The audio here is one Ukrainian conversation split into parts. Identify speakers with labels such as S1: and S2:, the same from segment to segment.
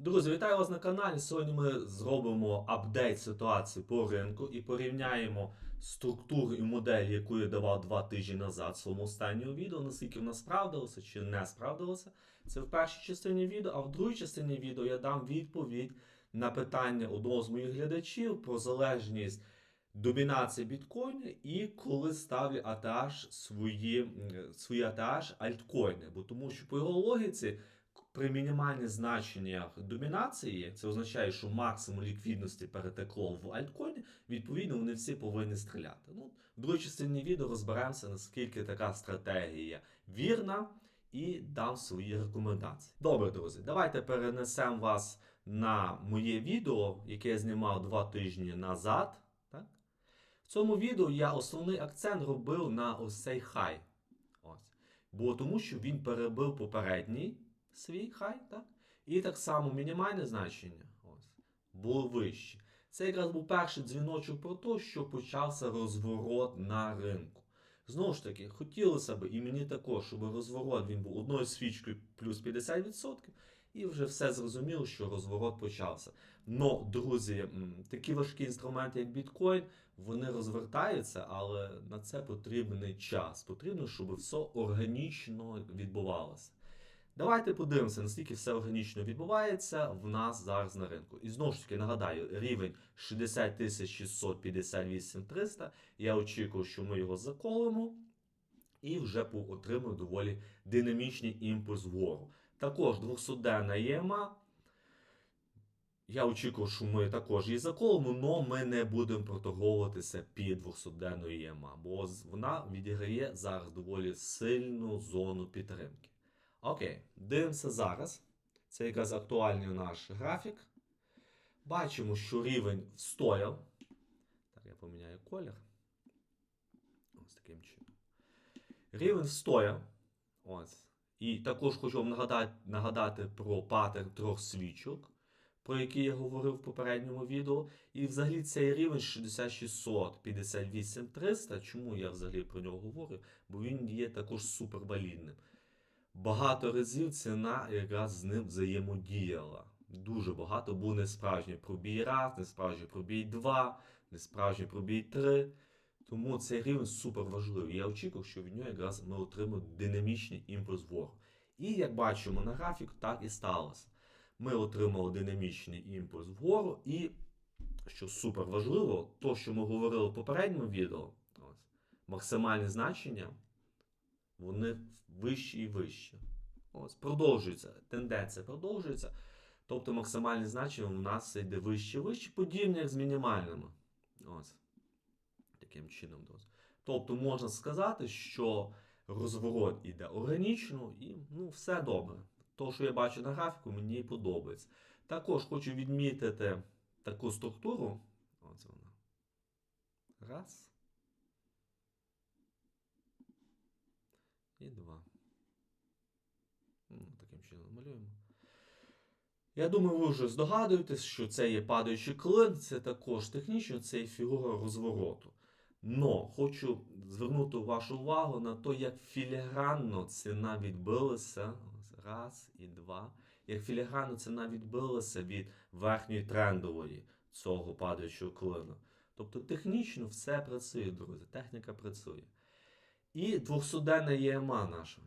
S1: Друзі, вітаю вас на каналі. Сьогодні ми зробимо апдейт ситуації по ринку і порівняємо структуру і модель, яку я давав два тижні назад в своєму останньому відео, наскільки вона справдилася чи не справдилася. Це в першій частині відео, а в другій частині відео я дам відповідь на питання одного з моїх глядачів про залежність домінації біткоїна і коли ставлю ATH свої, свої ATH альткоїни. Бо тому що по його логіці при мінімальних значеннях домінації це означає, що максимум ліквідності перетекло в альткоїни, відповідно, вони всі повинні стріляти. Ну, в другій частині відео розберемося, наскільки така стратегія вірна, і дам свої рекомендації. Добре, друзі, давайте перенесемо вас на моє відео, яке я знімав два тижні назад. Так? В цьому відео я основний акцент робив на ось цей хай. Ось. Бо тому, що він перебив попередній свій хай, так? І так само мінімальне значення ось, було вище. Це якраз був перший дзвіночок про те, що почався розворот на ринку. Знову ж таки, хотілося б, і мені також, щоб розворот він був одною свічкою плюс 50%, і вже все зрозуміло, що розворот почався. Но, друзі, такі важкі інструменти, як біткоін, вони розвертаються, але на це потрібний час. Потрібно, щоб все органічно відбувалося. Давайте подивимося, наскільки все органічно відбувається в нас зараз на ринку. І знову ж таки нагадаю, рівень 60 658 300. Я очікую, що ми його заколимо. І вже отримаю доволі динамічний імпульс вгору. Також 200-денна ЄМА. Я очікую, що ми також її заколимо, але ми не будемо проторговуватися під 200-денною ЄМА, бо вона відіграє зараз доволі сильну зону підтримки. Окей, дивимося зараз. Це якраз актуальний наш графік. Бачимо, що рівень встояв. Так, я поміняю колір. Ось таким чином. Рівень встояв. Ось. І також хочу вам нагадати, нагадати про паттерн трьох свічок, про який я говорив в попередньому відео. І взагалі цей рівень 6600, 58 300. Чому я взагалі про нього говорю? Бо він є також супервалідним. Багато разів ціна якраз з ним взаємодіяла. Дуже багато був несправжній пробій раз, несправжній пробій 2, несправжній пробій 3. Тому цей рівень супер важливий. Я очікував, що від нього якраз ми отримаємо динамічний імпульс вгору. І як бачимо на графіку, так і сталося. Ми отримали динамічний імпульс вгору, і, що супер важливо, то, що ми говорили в попередньому відео, ось, максимальні значення, вони вищі і вищі. Ось, продовжується. Тенденція продовжується. Тобто максимальні значення у нас йде вище і вище, подібні як з мінімальними. Ось. Таким чином. Тобто можна сказати, що розворот іде органічно і ну, все добре. То, що я бачу на графіку, мені подобається. Також хочу відмітити таку структуру. Ось вона. Раз. І два. Чином малюємо. Я думаю, ви вже здогадуєтесь, що це є падаючий клин, це також технічно, це є фігура розвороту. Но хочу звернути вашу увагу на те, як філігранно ціна відбилася. Раз і два. Як філігранно ціна відбилася від верхньої трендової цього падаючого клину. Тобто технічно все працює, друзі. Техніка працює. І 200-денна ЄМА наша.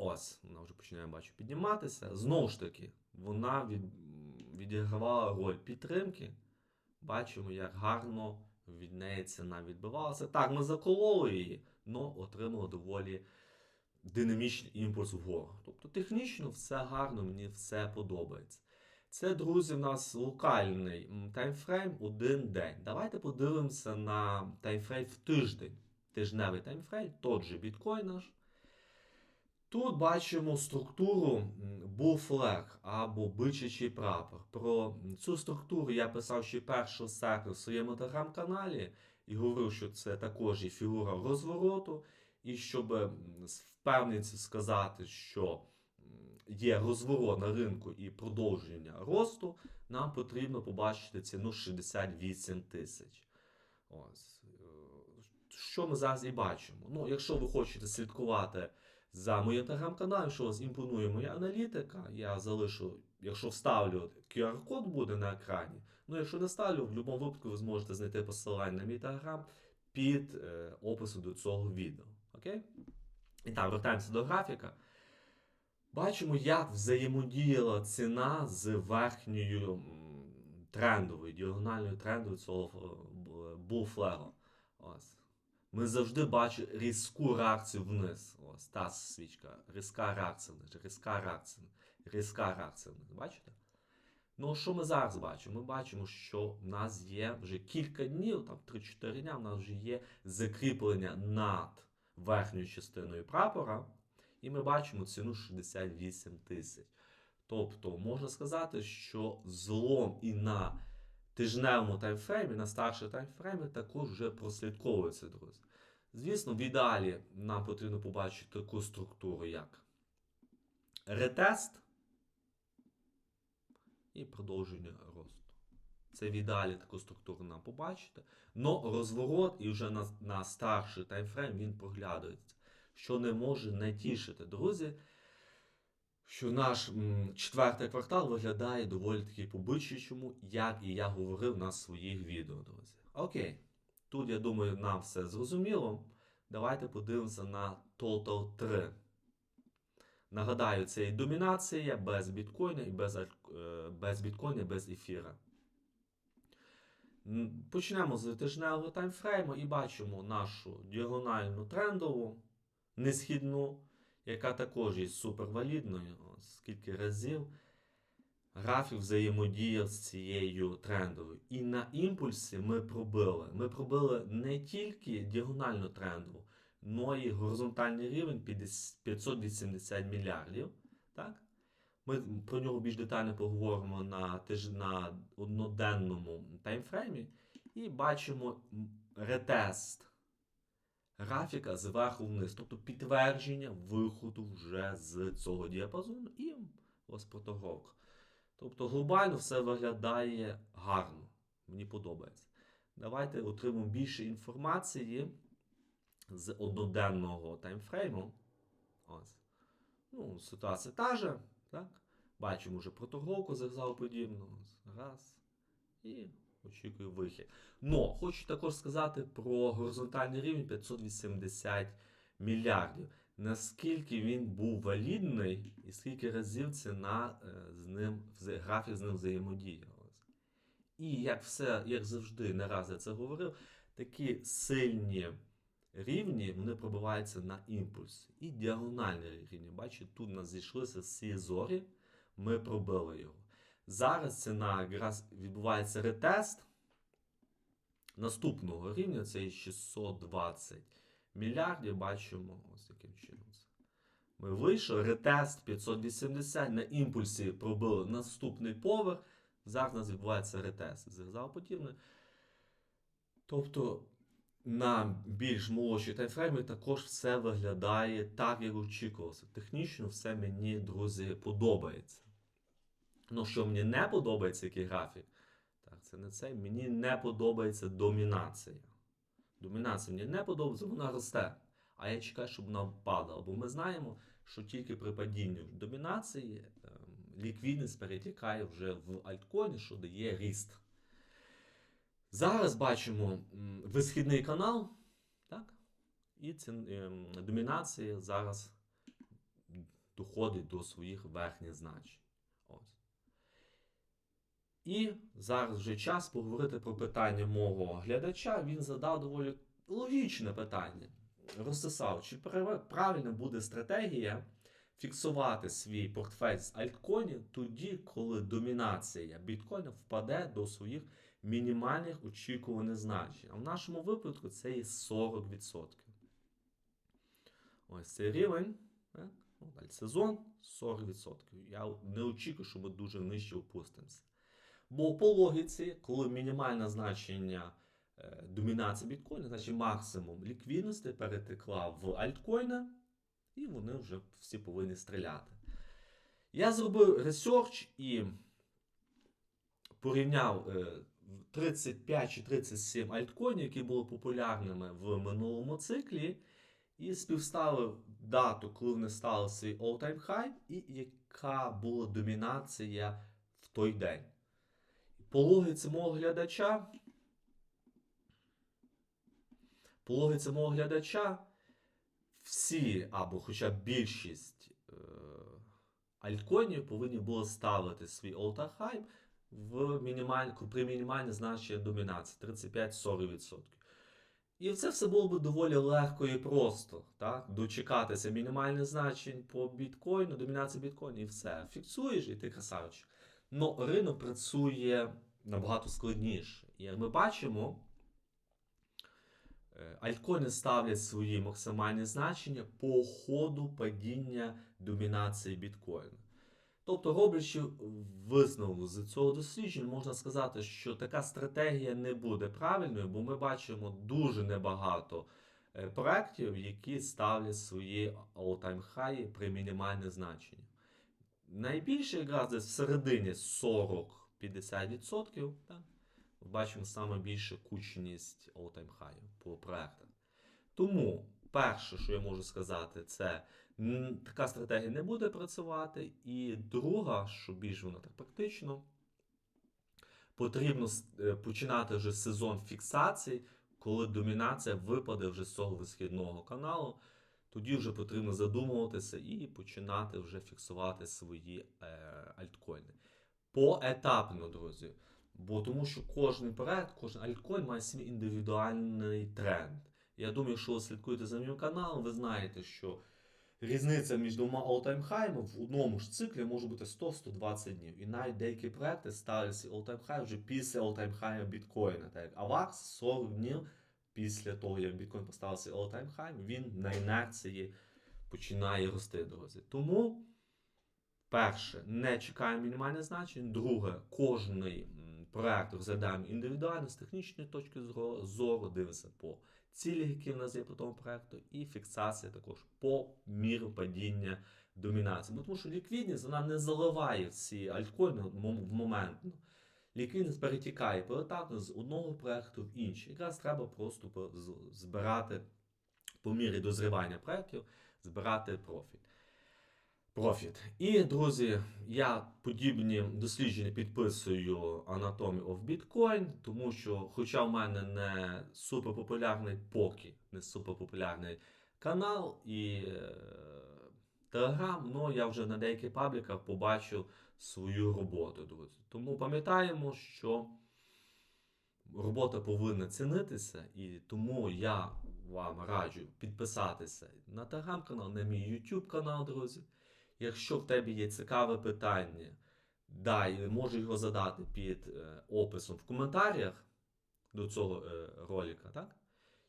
S1: Ось, вона вже починає, бачу, підніматися. Знову ж таки, вона від, відігравала роль підтримки. Бачимо, як гарно від неї ціна відбивалася. Так, ми закололи її, але отримали доволі динамічний імпульс вгору. Тобто технічно все гарно, мені все подобається. Це, друзі, в нас локальний таймфрейм один день. Давайте подивимося на таймфрейм в тиждень. Тижневий таймфрейм, тот же біткоін наш. Тут бачимо структуру буфлег або бичачий прапор. Про цю структуру я писав ще 1 серпня в своєму телеграм-каналі і говорив, що це також і фігура розвороту. І щоб впевненості сказати, що є розворот на ринку і продовження росту, нам потрібно побачити ціну 68 тисяч. Ось. е, Що ми зараз і бачимо. Ну, якщо ви хочете слідкувати за моїм телеграм-каналом, що вас імпонує моя аналітика, я залишу якщо вставлю QR-код буде на екрані. Ну, якщо не ставлю, в будь-якому випадку ви зможете знайти посилання на мій телеграм під е, описом до цього відео. Окей? І так, вертаємося до графіка. Бачимо, як взаємодіяла ціна з верхньою трендовою, діагональною трендовою цього буфлего. Ось. Ми завжди бачимо різку реакцію вниз. Ось та свічка. Різка реакція вниз, різка реакція, різка реакція вниз. Бачите? Ну, що ми зараз бачимо? Ми бачимо, що в нас є вже кілька днів, там 3-4 дня, в нас вже є закріплення над верхньою частиною прапора, і ми бачимо ціну 68 тисяч. Тобто, можна сказати, що злом і на тижневому таймфреймі, на старшому таймфреймі також вже прослідковується, друзі. Звісно, в ідеалі нам потрібно побачити таку структуру, як ретест і продовження росту. Це в ідеалі таку структуру нам побачити. Но розворот і вже на, на старший таймфрейм він проглядається, що не може не тішити, друзі. Що наш м, четвертий квартал виглядає доволі таки побичичому, як і я говорив на своїх відео, друзі. Окей, тут я думаю, нам все зрозуміло. Давайте подивимося на Total 3. Нагадаю, це і домінація без біткоїна і без, е, без біткоїна, без ефіра. Почнемо з тижневого таймфрейму і бачимо нашу діагональну трендову, несхідну, яка також є супервалідною. Скільки разів графік взаємодіяв з цією трендовою. І на імпульсі ми пробили. Ми пробили не тільки діагональну трендову, але й горизонтальний рівень 580 мільярдів. Так? Ми про нього більш детально поговоримо на, тиж... на одноденному таймфреймі. І бачимо ретест графіка зверху вниз, тобто підтвердження виходу вже з цього діапазону і розпроторговка. Тобто глобально все виглядає гарно. Мені подобається. Давайте отримаємо більше інформації з одноденного таймфрейму. Ось. Ну, ситуація та же. Так? Бачимо вже проторговку зерзал подібну. Ось. Раз. І очікую вихід. Но хочу також сказати про горизонтальний рівень 580 мільярдів. Наскільки він був валідний, і скільки разів ціна е, з ним, графік з ним взаємодіяла. І як все, як завжди, не раз я це говорив, такі сильні рівні вони пробиваються на імпульс. І діагональні рівні. Бачите, тут у нас зійшлися всі зорі, ми пробили його. Зараз ціна якраз відбувається ретест наступного рівня, це 620 мільярдів. Бачимо, ось яким чином це. Ми вийшли, ретест 580 на імпульсі пробили наступний поверх. Зараз у нас відбувається ретест. Зв'язав подібне. Тобто на більш молодші таймфреймі також все виглядає так, як очікувалося. Технічно все мені, друзі, подобається. Ну, що мені не подобається, який графік, так, це не це. Мені не подобається домінація. Домінація мені не подобається, вона росте. А я чекаю, щоб вона падала. Бо ми знаємо, що тільки при падінні домінації ем, ліквідність перетікає вже в альткоїни, що дає ріст. Зараз бачимо висхідний канал, так? і ці, ем, домінація зараз доходить до своїх верхніх значень. І зараз вже час поговорити про питання мого глядача. Він задав доволі логічне питання. Ростислав, чи прав- правильно буде стратегія фіксувати свій портфель з альткоїнів тоді, коли домінація біткоїна впаде до своїх мінімальних очікуваних значень? А в нашому випадку це є 40%. Ось цей рівень. так? Ну, сезон 40%. Я не очікую, що ми дуже нижче опустимося. Бо по логіці, коли мінімальне значення е, домінації біткоїна, значить максимум ліквідності перетекла в альткоїни, і вони вже всі повинні стріляти. Я зробив ресерч і порівняв е, 35 чи 37 альткоїнів, які були популярними в минулому циклі, і співставив дату, коли вони стали свій all-time high, і яка була домінація в той день. Логіці мого глядача, по логіці мого глядача, всі або хоча б більшість е, альткоїнів повинні були ставити свій all-time в мінімаль, при мінімальне значення домінації 35-40%. І це все було б доволі легко і просто. Так? Дочекатися мінімальних значень по біткоїну, домінації біткоїну, і все. Фіксуєш і ти красавчик. Но ринок працює набагато складніше. І як ми бачимо, е, альткоїни ставлять свої максимальні значення по ходу падіння домінації біткоїну. Тобто, роблячи висновок з цього дослідження, можна сказати, що така стратегія не буде правильною, бо ми бачимо дуже небагато е, проєктів, які ставлять свої all-time high при мінімальних значеннях. Найбільше якраз десь всередині 40-50%. Так? Бачимо саме більше кучність all-time high по проектах. Тому перше, що я можу сказати, це така стратегія не буде працювати. І друга, що більш вона так практично, потрібно е, починати вже сезон фіксацій, коли домінація випаде вже з цього висхідного каналу. Тоді вже потрібно задумуватися і починати вже фіксувати свої е, альткоїни. Поетапно, друзі. Бо тому що кожен проект, кожен альткоін має свій індивідуальний тренд. Я думаю, якщо ви слідкуєте за моїм каналом, ви знаєте, що різниця між двома high в одному ж циклі може бути 100-120 днів. І навіть деякі проекти ставлять свій high вже після high біткоїна. Так як AVAX 40 днів після того, як біткоін поставив свій all-time high, він на інерції починає рости, друзі. Тому, перше, не чекаємо мінімальне значення. Друге, кожний проект розглядаємо індивідуально з технічної точки зору, дивимося по цілі, які в нас є по тому проекту, і фіксація також по міру падіння домінації. Бо тому що ліквідність вона не заливає всі альткоїни в моментно. Ліквідність перетікає поетапно з одного проекту в інший. Якраз треба просто збирати по мірі дозрівання проєктів, збирати профіль. Профіт. І, друзі, я подібні дослідження підписую Anatomy of Bitcoin, тому що, хоча в мене не суперпопулярний поки, не суперпопулярний канал і е, Телеграм, але я вже на деяких пабліках побачив свою роботу, друзі. Тому пам'ятаємо, що робота повинна цінитися, і тому я вам раджу підписатися на телеграм-канал, на мій YouTube канал, друзі. Якщо в тебе є цікаве питання, дай, можу його задати під е, описом в коментарях до цього е, ролика, так?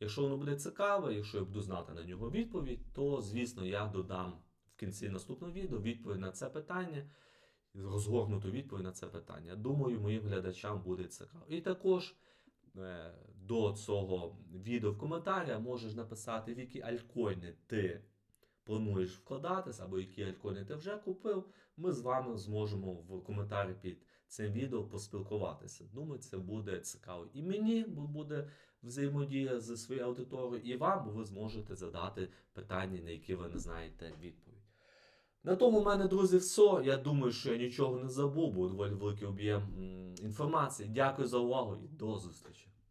S1: Якщо воно буде цікаве, якщо я буду знати на нього відповідь, то, звісно, я додам в кінці наступного відео відповідь на це питання, розгорнуту відповідь на це питання. Думаю, моїм глядачам буде цікаво. І також е, до цього відео в коментарях можеш написати, в які альткоїни ти плануєш вкладатися, або які альткоїни ти вже купив. Ми з вами зможемо в коментарі під цим відео поспілкуватися. Думаю, це буде цікаво. І мені бо буде взаємодія зі своєю аудиторією, і вам, бо ви зможете задати питання, на які ви не знаєте відповідь. На тому в мене, друзі, все. Я думаю, що я нічого не забув, бо доволі великий об'єм інформації. Дякую за увагу і до зустрічі.